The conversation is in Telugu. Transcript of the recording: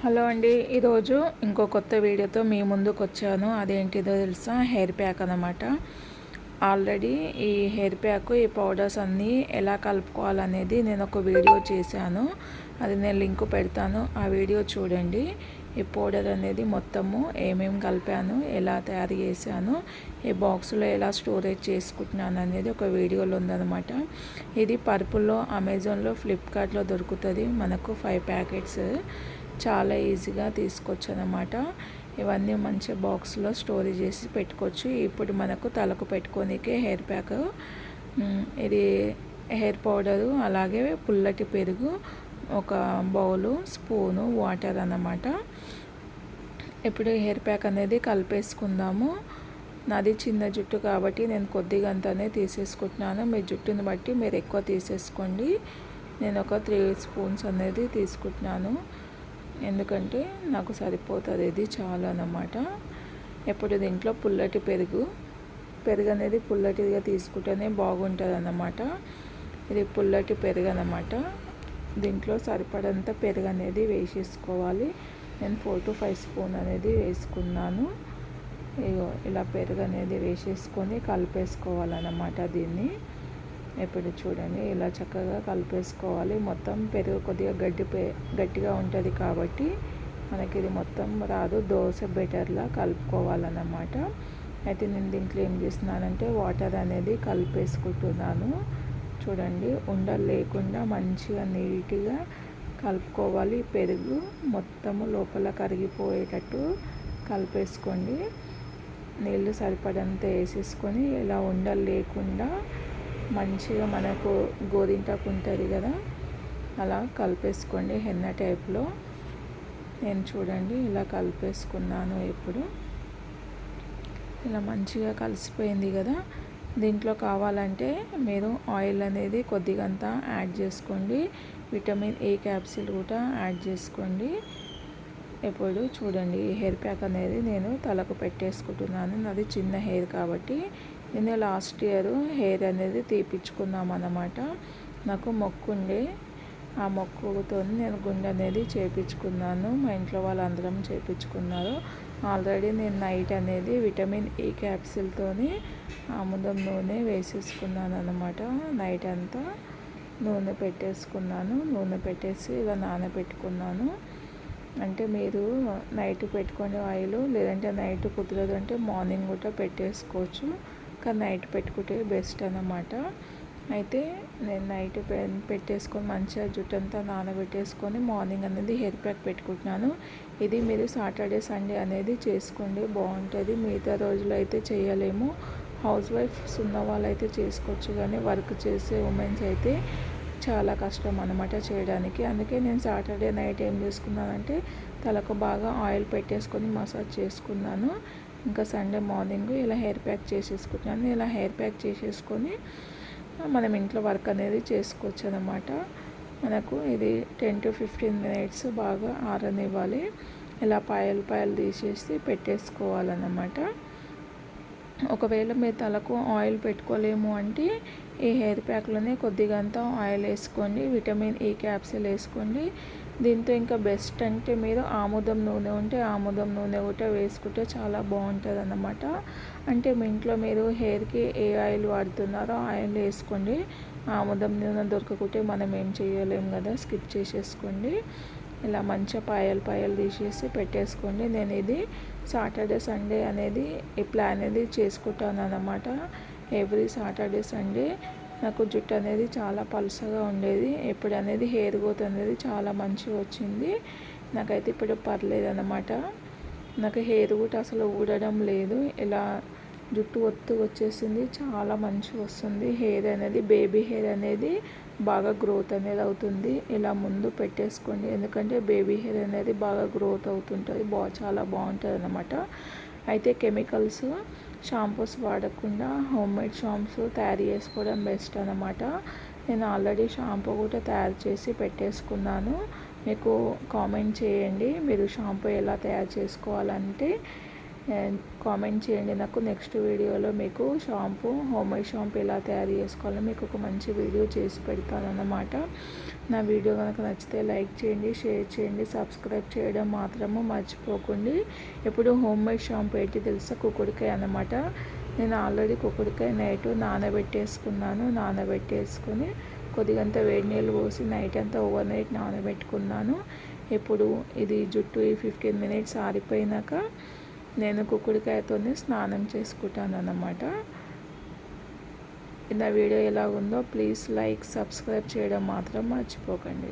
హలో అండి ఈరోజు ఇంకో కొత్త వీడియోతో మీ ముందుకు వచ్చాను అదేంటిదో తెలుసా? హెయిర్ ప్యాక్ అనమాట ఆల్రెడీ ఈ హెయిర్ ప్యాక్ ఈ పౌడర్స్ అన్నీ ఎలా కలుపుకోవాలనేది నేను ఒక వీడియో చేశాను. అది నేను లింక్ పెడతాను. ఆ వీడియో చూడండి. ఈ పౌడర్ అనేది మొత్తము ఏమేమి కలిపాను ఎలా తయారు చేశాను ఈ బాక్స్లో ఎలా స్టోరేజ్ చేసుకుంటున్నాను అనేది ఒక వీడియోలో ఉందన్నమాట. ఇది పర్పుల్లో అమెజాన్లో ఫ్లిప్కార్ట్లో దొరుకుతుంది. మనకు ఫైవ్ ప్యాకెట్స్. చాలా ఈజీగా తీసుకోవచ్చు అనమాట ఇవన్నీ మంచి బాక్స్లో స్టోరీ చేసి పెట్టుకోవచ్చు. ఇప్పుడు మనకు తలకు పెట్టుకోనికే హెయిర్ ప్యాక్ ఇది హెయిర్ పౌడరు అలాగే పుల్లటి పెరుగు ఒక బౌలు స్పూను వాటర్ అన్నమాట. ఇప్పుడు హెయిర్ ప్యాక్ అనేది కలిపేసుకుందాము. నాది చిన్న జుట్టు కాబట్టి నేను కొద్దిగా తీసేసుకుంటున్నాను. మీ జుట్టుని బట్టి మీరు ఎక్కువ తీసేసుకోండి. నేను ఒక త్రీ స్పూన్స్ అనేది తీసుకుంటున్నాను. ఎందుకంటే నాకు సరిపోతుంది ఇది చాలా అన్నమాట ఎప్పుడు దీంట్లో పుల్లటి పెరుగు పెరుగు అనేది పుల్లటిగా తీసుకుంటేనే బాగుంటుంది అన్నమాట ఇది పుల్లటి పెరుగు అన్నమాట దీంట్లో సరిపడంత పెరుగు అనేది వేసేసుకోవాలి. నేను ఫోర్ టు ఫైవ్ స్పూన్ అనేది వేసుకున్నాను ఇలా పెరుగు అనేది వేసేసుకొని కలిపేసుకోవాలన్నమాట దీన్ని. ఇప్పుడు చూడండి ఇలా చక్కగా కలిపేసుకోవాలి. మొత్తం పెరుగు కొద్దిగా గడ్డి గట్టిగా ఉంటుంది కాబట్టి మనకి ఇది మొత్తం రాదు. దోశ బెటర్లా కలుపుకోవాలన్నమాట. అయితే నేను దీంట్లో ఏం చేస్తున్నానంటే వాటర్ అనేది కలిపేసుకుంటున్నాను. చూడండి ఉండలు లేకుండా మంచిగా నీట్గా కలుపుకోవాలి. పెరుగు మొత్తము లోపల కరిగిపోయేటట్టు కలిపేసుకోండి. నీళ్ళు సరిపడంత వేసేసుకొని ఇలా ఉండలు లేకుండా మంచిగా మనకు గోరింటాకు ఉంటుంది కదా అలా కలిపేసుకోండి హెన్న టైప్లో. నేను చూడండి ఇలా కలిపేసుకున్నాను ఇప్పుడు. ఇలా మంచిగా కలిసిపోయింది కదా. దీంట్లో కావాలంటే మీరు ఆయిల్ అనేది కొద్దిగంతా యాడ్ చేసుకోండి. విటమిన్ ఏ క్యాప్సిల్ కూడా యాడ్ చేసుకోండి. ఇప్పుడు చూడండి హెయిర్ ప్యాక్ అనేది నేను తలకు పెట్టేసుకుంటున్నాను. నాది చిన్న హెయిర్ కాబట్టి నేను లాస్ట్ ఇయర్ హెయిర్ అనేది తీపించుకున్నాం అన్నమాట. నాకు మొక్కు ఉండే. ఆ మొక్కుతో నేను గుండె అనేది చేపించుకున్నాను మా ఇంట్లో వాళ్ళందరం చేపించుకున్నారు ఆల్రెడీ నేను నైట్ అనేది విటమిన్ ఈ క్యాప్సిల్తో ఆముదం నూనె వేసేసుకున్నాను అనమాట నైట్ అంతా నూనె పెట్టేసుకున్నాను. నూనె పెట్టేసి ఇలా నానబెట్టుకున్నాను. అంటే మీరు నైట్ పెట్టుకునే ఆయిల్ లేదంటే నైట్ కుదరదు అంటే మార్నింగ్ కూడా పెట్టేసుకోవచ్చు. కానీ నైట్ పెట్టుకుంటే బెస్ట్ అన్నమాట. అయితే నేను నైట్ పెట్టేసుకొని మంచిగా జుట్టు అంతా నానబెట్టేసుకొని మార్నింగ్ అనేది హెయిర్ ప్యాక్ పెట్టుకుంటున్నాను. ఇది మీరు సాటర్డే సండే అనేది చేసుకోండి బాగుంటుంది. మిగతా రోజులు అయితే చేయలేము. హౌస్ వైఫ్స్ ఉన్న వాళ్ళు అయితే చేసుకోవచ్చు కానీ వర్క్ చేసే ఉమెన్స్ అయితే చాలా కష్టం అనమాట చేయడానికి. అందుకే నేను సాటర్డే నైట్ ఏం చేసుకున్నానంటే తలకు బాగా ఆయిల్ పెట్టేసుకొని మసాజ్ చేసుకున్నాను. ఇంకా సండే మార్నింగ్ ఇలా హెయిర్ ప్యాక్ చేసేసుకుంటున్నాను. ఇలా హెయిర్ ప్యాక్ చేసేసుకొని మనం ఇంట్లో వర్క్ అనేది చేసుకోవచ్చు అనమాట మనకు ఇది టెన్ టు ఫిఫ్టీన్ మినిట్స్ బాగా ఆరనివ్వాలి. ఇలా పాయలు పాయలు తీసేసి పెట్టేసుకోవాలన్నమాట. ఒకవేళ మీ తలకు ఆయిల్ పెట్టుకోలేము అంటే ఈ హెయిర్ ప్యాక్లోనే కొద్దిగా అంతా ఆయిల్ వేసుకోండి విటమిన్ ఈ క్యాప్సిల్ వేసుకోండి. దీంతో ఇంకా బెస్ట్ అంటే మీరు ఆముదం నూనె ఉంటే ఆముదం నూనె కూడా వేసుకుంటే చాలా బాగుంటుంది అన్నమాట అంటే మీ ఇంట్లో మీరు హెయిర్కి ఏ ఆయిల్ వాడుతున్నారో ఆయిల్ వేసుకోండి. ఆముదం నూనె దొరకకుంటే మనం ఏం చేయలేము కదా స్కిప్ చేసేసుకోండి. ఇలా మంచిగా పాయలు పాయలు తీసేసి పెట్టేసుకోండి. నేను ఇది సాటర్డే సండే అనేది ఈ ప్లాన్ అనేది చేసుకుంటాను అన్నమాట ఎవ్రీ సాటర్డే సండే నాకు జుట్టు అనేది చాలా పలుసగా ఉండేది. ఇప్పుడు అనేది హెయిర్ గ్రోత్ అనేది చాలా మంచిగా వచ్చింది. నాకైతే ఇప్పుడు పర్లేదు అనమాట నాకు హెయిర్ కూడా అసలు ఊడడం లేదు. ఇలా జుట్టు ఒత్తు వచ్చేసింది. చాలా మంచిగా వస్తుంది. హెయిర్ అనేది బేబీ హెయిర్ అనేది బాగా గ్రోత్ అనేది అవుతుంది. ఇలా ముందు పెట్టేసుకోండి. ఎందుకంటే బేబీ హెయిర్ అనేది బాగా గ్రోత్ అవుతుంటుంది. బా చాలా బాగుంటుంది అనమాట అయితే కెమికల్స్ షాంపూస్ వాడకుండా హోమ్ మేడ్ షాంపూస్ తయారు చేసుకోవడం బెస్ట్ అనమాట నేను ఆల్రెడీ షాంపూ కూడా తయారు చేసి పెట్టేసుకున్నాను. మీకు కామెంట్ చేయండి. మీరు షాంపూ ఎలా తయారు చేసుకోవాలంటే కామెంట్ చేయండి. నాకు నెక్స్ట్ వీడియోలో మీకు షాంపూ హోమ్ మేడ్ షాంపూ ఎలా తయారు చేసుకోవాలో మీకు ఒక మంచి వీడియో చేసి పెడతాను అన్నమాట నా వీడియో కనుక నచ్చితే లైక్ చేయండి షేర్ చేయండి సబ్స్క్రైబ్ చేయడం మాత్రము మర్చిపోకండి. ఇప్పుడు హోమ్ మేడ్ షాంపూ ఏంటి తెలుసా? కుకుడికాయ అన్నమాట. నేను ఆల్రెడీ కుకుడికాయ నైట్ నానబెట్టేసుకున్నాను. నానబెట్టేసుకొని కొద్దిగంత వేడి నీళ్ళు పోసి నైట్ అంతా ఓవర్ నైట్ నానబెట్టుకున్నాను. ఇప్పుడు ఇది జుట్టు ఈ ఫిఫ్టీన్ మినిట్స్ ఆరిపోయినాక నేను కుక్కుడికాయతోనే స్నానం చేసుకుంటాను అన్నమాట నా వీడియో ఎలా ఉందో ప్లీజ్ లైక్ సబ్స్క్రైబ్ చేయడం మాత్రం మర్చిపోకండి.